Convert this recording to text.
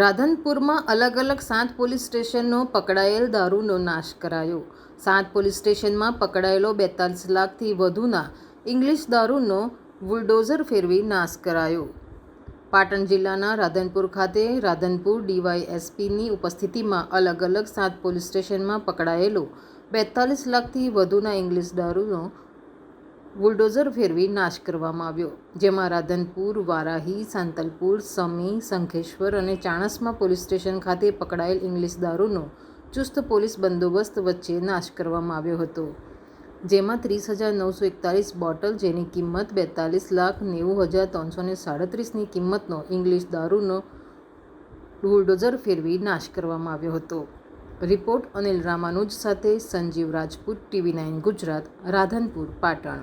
રાધનપુરમાં અલગ અલગ સાત પોલીસ સ્ટેશનનો પકડાયેલ દારૂનો નાશ કરાયો. સાત પોલીસ સ્ટેશનમાં પકડાયેલો બેતાલીસ લાખથી વધુના ઇંગ્લિશ દારૂનો બુલડોઝર ફેરવી નાશ કરાયો. પાટણ જિલ્લાના રાધનપુર ખાતે રાધનપુર ડીવાયએસપીની ઉપસ્થિતિમાં અલગ અલગ સાત પોલીસ સ્ટેશનમાં પકડાયેલો બેતાલીસ લાખથી વધુના ઇંગ્લિશ દારૂનો બુલડોઝર ફેરવી નાશ કરવામાં આવ્યો, જેમાં રાધનપુર, વારાહી, સાંતલપુર, સમી, શંખેશ્વર અને ચાણસમા પોલીસ સ્ટેશન ખાતે પકડાયેલ ઇંગ્લિશ દારૂનો ચુસ્ત પોલીસ બંદોબસ્ત વચ્ચે નાશ કરવામાં આવ્યો હતો, જેમાં ત્રીસ હજાર નવસો એકતાલીસ બોટલ જેની કિંમત બેતાલીસ લાખ નેવું હજાર ત્રણસો ને સાડત્રીસની કિંમતનો ઇંગ્લિશ દારૂનો બુલડોઝર ફેરવી નાશ કરવામાં આવ્યો હતો. રિપોર્ટ અનિલ રામાનુજ સાથે સંજીવ રાજપૂત, ટીવી નાઇન ગુજરાત, રાધનપુર, પાટણ.